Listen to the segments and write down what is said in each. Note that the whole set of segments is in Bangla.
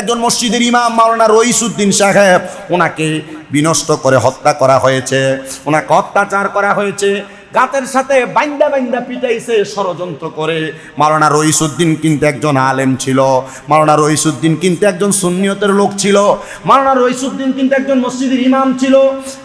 একজন মসজিদের ইমাম মাওলানা রইসুদ্দিন সাহেব, ওনাকে বিনষ্ট করে হত্যা করা হয়েছে, ওনাকে অত্যাচার করা হয়েছে, গাতের সাথে বাইন্দা বাইন্দা পিটাইছে ষড়যন্ত্র করে। মাওলানা রইসুদ্দিন কিন্তু একজন আলেম ছিল, মাওলানা রইসুদ্দিন কিন্তু একজন সুন্নিয়তের লোক ছিল, মাওলানা রইসুদ্দিন কিন্তু একজন মসজিদের ইমাম ছিল।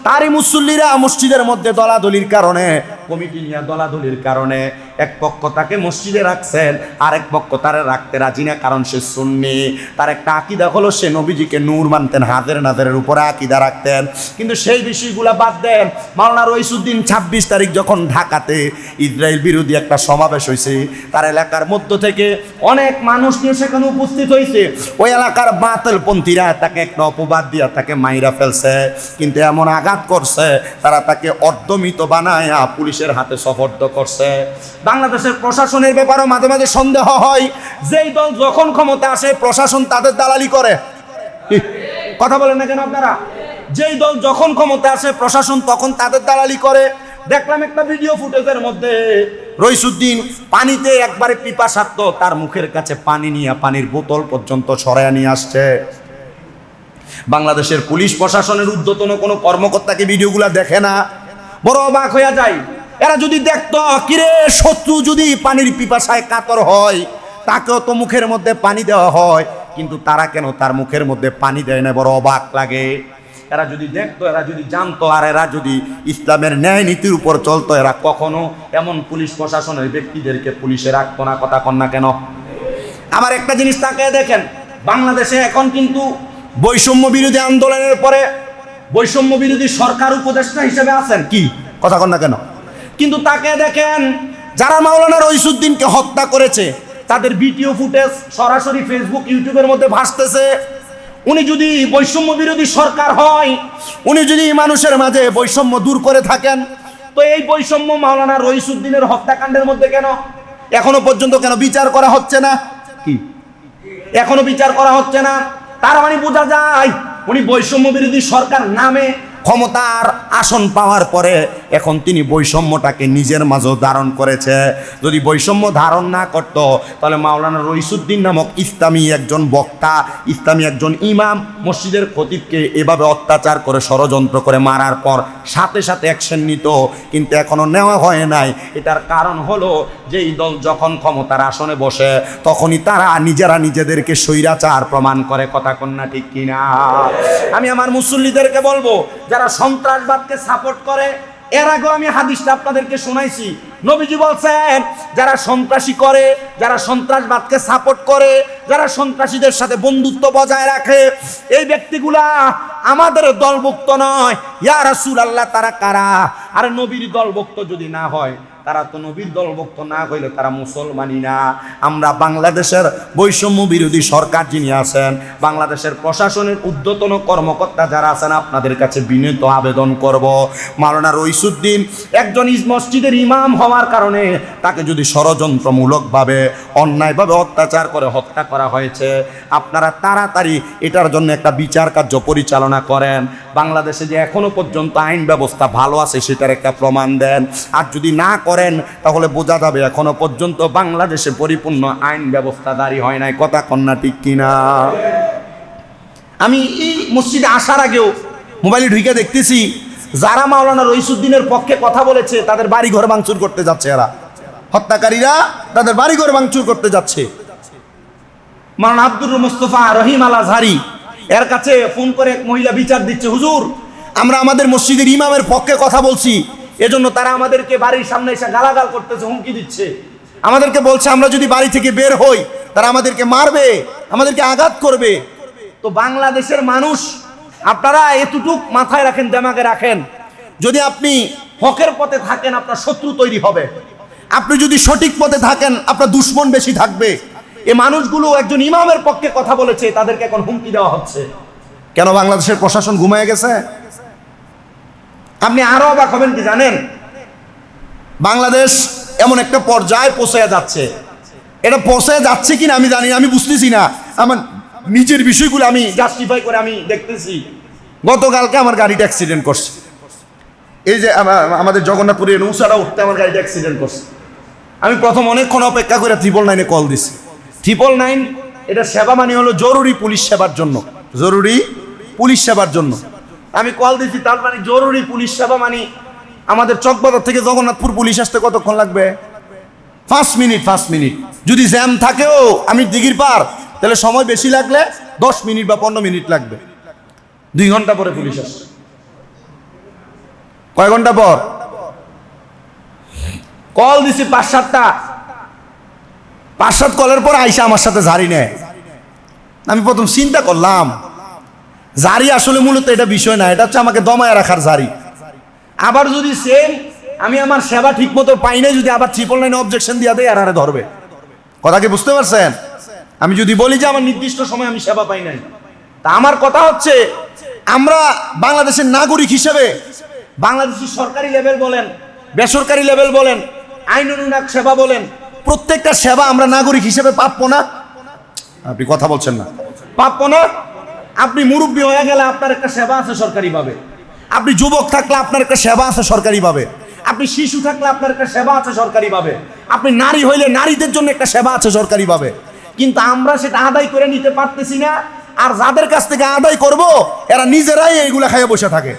তারই মুসল্লিরা মসজিদের মধ্যে দলাদলির কারণে, কমিটি নিয়ে দলাদলির কারণে এক পক্ষ তাকে মসজিদে রাখছেন আর এক পক্ষ তারে রাখতে রাজি না, কারণ সে সুন্নি। তার একটা আকিদা হলো, সে নবীজিকে নূর মানতেন হাতের নাদের উপরে আকিদা রাখতেন। কিন্তু সেই বিষয়গুলো বাদ দেন, মাওলানা রইসুদ্দিন ছাব্বিশ তারিখ যখন ঢাকাতে ইসরায়েল বিরোধী একটা সমাবেশ হয়েছে তার এলাকার মধ্য থেকে অনেক মানুষ নিয়ে সেখানে উপস্থিত হয়েছে ওই এলাকার বাতিলপন্থীরা তাকে একটা অপবাদ দিয়া তাকে মাইরা ফেলছে, কিন্তু এমন আঘাত করছে, তারা তাকে অর্ধমিত বানায়া পুলিশের হাতে সফর্দ করছে। বাংলাদেশের প্রশাসনের ব্যাপারেও মাঝে মাঝে সন্দেহ হয়। যেই দল যখন ক্ষমতা আসে, প্রশাসন তাদের দালালি করে? কথা বলেন না কেন আপনারা? যেই দল যখন ক্ষমতা আসে, প্রশাসন তখন তাদের দালালি করে। দেখলাম একটা ভিডিও ফুটেজের মধ্যে, রইসুদ্দিন পানিতে একবারে পিপাসাত্ম তার মুখের কাছে পানি নিয়ে পানির বোতল পর্যন্ত ছড়ায় নিয়ে আসছে। বাংলাদেশের পুলিশ প্রশাসনের ঊর্ধ্বতন কোনো কর্মকর্তাকে ভিডিওগুলো দেখে না। বড় অবাক হইয়া যায়। এরা যদি দেখতো কিরে শত্রু যদি পানির পিপাসায় কাতর হয়, তাকেও তো মুখের মধ্যে পানি দেওয়া হয়। কিন্তু তারা কেন তার মুখের মধ্যে পানি দেয় না? বড় অবাক লাগে। এরা যদি দেখতো, এরা যদি জানতো, আর এরা যদি ইসলামের ন্যায় নীতির উপর চলতো, এরা কখনো এমন পুলিশ প্রশাসনের ব্যক্তিদেরকে পুলিশে রাখতো না, কথা কন না কেন? আমার একটা জিনিস তাকে দেখেন, বাংলাদেশে এখন কিন্তু বৈষম্য বিরোধী আন্দোলনের পরে বৈষম্য বিরোধী সরকার উপদেষ্টা হিসেবে আছেন। কি? কথা কন না কেন? কিন্তু তাকে দেখেন, যারা মাওলানা রইসুদ্দিনকে হত্যা করেছে, তাদের ভিডিও ফুটেজ সরাসরি ফেসবুক ইউটিউবের মধ্যে ভাসতেছে। উনি যদি বৈষম্য বিরোধী সরকার হয়, উনি যদি মানুষের মাঝে বৈষম্য দূর করে থাকেন, তো এই বৈষম্য মাওলানা রইসুদ্দিনের হত্যাকাণ্ডের মধ্যে কেন? এখনও পর্যন্ত কেন বিচার করা হচ্ছে না? কি? এখনও বিচার করা হচ্ছে না। তার মানে বোঝা যায়, উনি বৈষম্য বিরোধী সরকার নামে ক্ষমতার আসন পাওয়ার পরে এখন তিনি বৈষম্যটাকে নিজের মাঝেও ধারণ করেছে। যদি বৈষম্য ধারণ না করত, তাহলে মাওলানা রইসুদ্দিন নামক ইসলামী একজন বক্তা, ইসলামী একজন ইমাম মসজিদের খতিবকে এভাবে অত্যাচার করে, ষড়যন্ত্র করে মারার পর সাথে সাথে অ্যাকশন নিত, কিন্তু এখনও নেওয়া হয় নাই। এটার কারণ হলো যে এই দল যখন ক্ষমতার আসনে বসে, তখনই তারা নিজেরা নিজেদেরকে স্বৈরাচার প্রমাণ করে, কথা কন্যা ঠিক কিনা। আমি আমার মুসল্লিদেরকে বলব যারা সন্ত্রাসবাদকে সাপোর্ট করে, এর আগেও আমি হাদিসটা আপনাদেরকে শোনাইছি। নবীজি বলছেন, যারা সন্ত্রাসী করে, যারা সন্ত্রাসবাদকে সাপোর্ট করে, যারা সন্ত্রাসীদের সাথে বন্ধুত্ব বজায় রাখে, এই ব্যক্তিগুলা আমাদের দলভুক্ত নয়। ইয়া রাসূলুল্লাহ আল্লাহ তারা কারা? আর নবীর দলভুক্ত যদি না হয় তারা তো নবীর দলভুক্ত না হইলে তারা মুসলমানই না। আমরা বাংলাদেশের বৈষম্য বিরোধী সরকার যিনি আছেন, বাংলাদেশের প্রশাসনের ঊর্ধ্বতন কর্মকর্তা যারা আছেন, আপনাদের কাছে বিনীত আবেদন করব। মাওলানা রইসুদ্দিন একজন মসজিদের ইমাম হওয়ার কারণে তাকে যদি ষড়যন্ত্রমূলকভাবে, অন্যায়ভাবে অত্যাচার করে হত্যা করা হয়েছে, আপনারা তাড়াতাড়ি এটার জন্য একটা বিচার কার্য পরিচালনা করেন। বাংলাদেশে যে এখনও পর্যন্ত আইন ব্যবস্থা ভালো আছে, সেটার একটা প্রমাণ দেন। আর যদি না করেন তাহলে বোঝা যাবে এখনও পর্যন্ত বাংলাদেশে পরিপূর্ণ আইন ব্যবস্থা দাঁড়ি হয় নাই। কথা কন্যা ঠিক কিনা? আমি এই মসজিদে আসার আগেও মোবাইলে ঢুকে দেখতেছি, যারা মাওলানা রইসুদ্দিনের পক্ষে কথা বলেছে, তাদের বাড়ি ঘর ভাঙচুর করতে যাচ্ছে এরা। হত্যাকারীরা তাদের বাড়ি ঘর ভাঙচুর করতে যাচ্ছে। মাওলানা আব্দুর মুস্তফা রহিম আল আজহারি, এর কাছে ফোন করে এক মহিলা বিচার দিচ্ছে, হুজুর, আমরা আমাদের মসজিদের ইমামের পক্ষে কথা বলছি এজন্য তারা আমাদেরকে বাড়ির সামনে এসে গালাগাল করতেছে, হুমকি দিচ্ছে। আমাদেরকে বলছে, আমরা যদি বাড়ি থেকে বের হই, তারা আমাদেরকে মারবে, আমাদেরকে আঘাত করবে। তো বাংলাদেশের মানুষ, আপনারা এতটুক মাথায় রাখেন, দেমাগে রাখেন। যদি আপনি হকের পথে থাকেন, আপনার শত্রু তৈরি হবে। আপনি যদি সঠিক পথে থাকেন, আপনার দুশ্মন বেশি থাকবে। এ মানুষগুলো একজন ইমামের পক্ষে কথা বলেছে, তাদেরকে এখন হুমকি দেওয়া হচ্ছে। কেন বাংলাদেশের প্রশাসন ঘুমায় গেছে? আপনি আরও অবাক হবেন কি জানেন? বাংলাদেশ এমন একটা পর্যায়ে পৌঁছে যাচ্ছে। এটা পৌঁছে যাচ্ছে কিনা আমি জানি আমি বুঝতেছি না। আমার নিজের বিষয়গুলো আমি জাস্টিফাই করে আমি দেখতেছি। গতকালকে আমার গাড়িটা অ্যাক্সিডেন্ট করছে। এই যে আমাদের জগন্নাথপুরে নৌসারা উঠতে আমার গাড়িটা অ্যাক্সিডেন্ট করছে। আমি প্রথম অনেকক্ষণ অপেক্ষা করে ট্রিপল নাইনে কল দিছি। ট্রিপল নাইন এটা সেবা মানে হলো জরুরি পুলিশ সেবার জন্য। জরুরি পুলিশ সেবার জন্য। আমি কল দিছি, তার মানে জরুরি পুলিশ সেবা মানে। আমাদের চকবাজার থেকে জগন্নাথপুর পুলিশ আসতে কতক্ষণ লাগবে? পাঁচ মিনিট পাঁচ মিনিট। যদি জ্যাম থাকেও, আমি দিঘির পার, তাহলে সময় বেশি লাগলে দশ মিনিট বা পনেরো মিনিট লাগবে। দুই ঘণ্টা পরে পুলিশ আসছে। কয় ঘণ্টা পর? কল দিছি পাঁচ সাতটা। পাঁচ সাত কলের পর আইসা আমার সাথে ঝাড়ি নেয়। আমি প্রথম চিন্তা করলাম জারি আসলে মূলত এটা বিষয় না, এটা হচ্ছে আমাকে দমায় রাখার জারি। আবার যদি সেম আমি আমার সেবা ঠিক মতো পাই নাই, যদি আবার ট্রিপল নাইন অবজেকশন দিয়া দেয় আর ধরবে। কথা কি বুঝতে পারছেন? আমি যদি বলি যে আমার নির্দিষ্ট সময় আমি সেবা পাই নাই, তা আমার কথা হচ্ছে, আমরা বাংলাদেশের নাগরিক হিসেবে, বাংলাদেশের সরকারি লেভেল বলেন, বেসরকারি লেভেল বলেন, আইন অনুরাগ সেবা বলেন, প্রত্যেকটা সেবা আমরা নাগরিক হিসেবে প্রাপ্য না? আপনি কথা বলছেন না। প্রাপ্য না? আপনি মুরব্বী হয়ে গেলে আপনার একটা সেবা আছে সরকারিভাবে। আপনি যুবক থাকলে আপনার একটা সেবা আছে সরকারিভাবে। আপনি শিশু থাকলে আপনার একটা সেবা আছে সরকারিভাবে। আপনি নারী হইলে নারীদের জন্য একটা সেবা আছে সরকারিভাবে। কিন্তু আমরা সেটা আদায় করে নিতে পারতেছি না, আর যাদের কাছ থেকে আদায় করব, এরা নিজেরাই এইগুলা খাইয়ে বসে থাকে।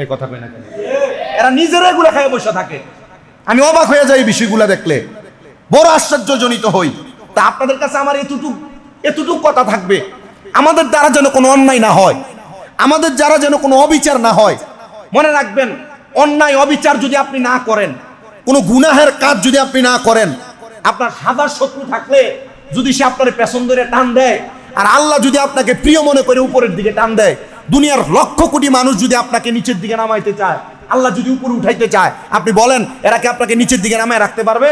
এই কথা কই না? এরা নিজেরাই এগুলা খাইয়ে বসে থাকে। আমি অবাক হয়ে যাই বিষয়গুলো দেখলে। বড় আশ্চর্যজনিত হই। তা আপনাদের কাছে আমার এতটুক এতটুক কথা থাকবে। আমাদের দ্বারা যেন কোনো অন্যায় না হয়, আমাদের দ্বারা যেন কোনো অবিচার না হয়। মনে রাখবেন, অন্যায়, অবিচার যদি আপনি না করেন, কোনো গুনাহের কাজ যদি আপনি না করেন, আপনার হাজার শত্রু থাকলে যদি সে আপনার পেছন ধরে টান দেয়, আর আল্লাহ যদি আপনাকে প্রিয় মনে করে উপরের দিকে টান দেয়, দুনিয়ার লক্ষ কোটি মানুষ যদি আপনাকে নিচের দিকে নামাইতে চায়, আল্লাহ যদি উপরে উঠাইতে চায়, আপনি বলেন, এরা কি আপনাকে নিচের দিকে নামায় রাখতে পারবে?